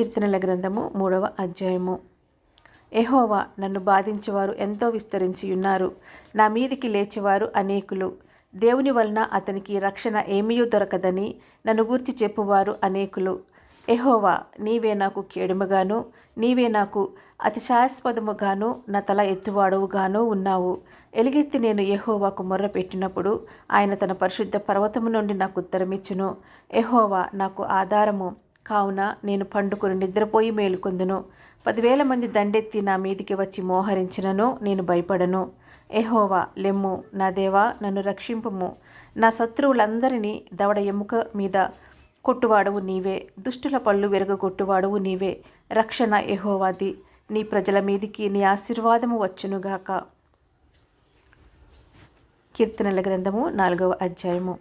కీర్తనల గ్రంథము మూడవ అధ్యాయము. ఎహోవా నన్ను బాధించేవారు ఎంతో విస్తరించి ఉన్నారు. నా మీదికి లేచేవారు అనేకులు. దేవుని వలన అతనికి రక్షణ ఏమీయూ దొరకదని నన్ను గూర్చి చెప్పువారు అనేకులు. ఎహోవా నీవే నాకు కేడుముగాను నీవే నాకు అతిశాస్పదముగాను నా తల ఎత్తువాడవుగాను ఉన్నావు. ఎలుగెత్తి నేను ఎహోవాకు మొర్ర పెట్టినప్పుడు ఆయన తన పరిశుద్ధ పర్వతము నుండి నాకు ఉత్తరమిచ్చును. ఎహోవా నాకు ఆధారము. కావున నేను పండుకుని నిద్రపోయి మేలుకొందును. పదివేల మంది దండెత్తి నా మీదికి వచ్చి మోహరించినను నేను భయపడను. ఎహోవా లెమ్ము. నా దేవా నన్ను రక్షింపము. నా శత్రువులందరినీ దవడ ఎముక మీద కొట్టువాడవు నీవే. దుష్టుల పళ్ళు విరగొట్టువాడవు నీవే. రక్షణ ఎహోవాది నీ ప్రజల మీదికి నీ ఆశీర్వాదము వచ్చునుగాక కీర్తనల గ్రంథము నాలుగవ అధ్యాయము.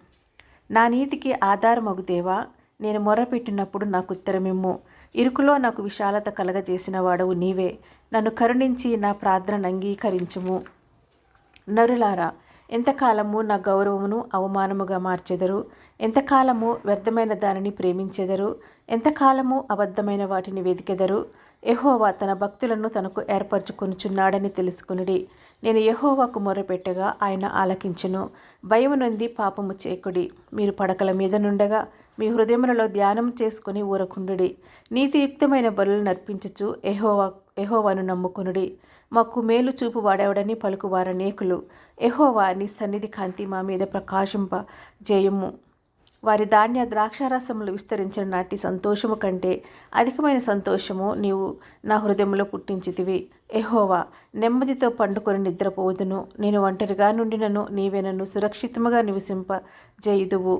నా నీతికి ఆధారమగు దేవా నేను మొర్రపెట్టినప్పుడు నాకు ఉత్తరమిమ్ము. ఇరుకులో నాకు విశాలత కలగజేసిన వాడవు నీవే. నన్ను కరుణించి నా ప్రార్థన అంగీకరించుము. నరులారా ఎంతకాలము నా గౌరవమును అవమానముగా మార్చెదరు? ఎంతకాలము వ్యర్థమైన దానిని ప్రేమించెదరు? ఎంతకాలము అబద్ధమైన వాటిని వెదికెదరు? యహోవా తన భక్తులను తనకు ఏర్పరచుకొనుచున్నాడని తెలుసుకునిడి. నేను యహోవాకు మొరపెట్టగా ఆయన ఆలకించును. భయము నుండి పాపము చేకుడి. మీరు పడకల మీద నుండగా మీ హృదయములలో ధ్యానం చేసుకుని ఊరకుండుడి. నీతియుక్తమైన బలులు నర్పించుచు ఎహోవా ఎహోవాను నమ్ముకునుడి. మాకు మేలు చూపు వాడావుడని పలుకువార నేకులు ఎహోవా నీ సన్నిధి కాంతి మా మీద ప్రకాశింప జయము. వారి ధాన్య ద్రాక్షారసములు విస్తరించిన నాటి సంతోషము కంటే అధికమైన సంతోషము నీవు నా హృదయంలో పుట్టించితివి. ఎహోవా నెమ్మదితో పండుకొని నిద్రపోదును నేను ఒంటరిగా నుండినను నీవే నన్ను సురక్షితముగా నివసింప జయుదువు.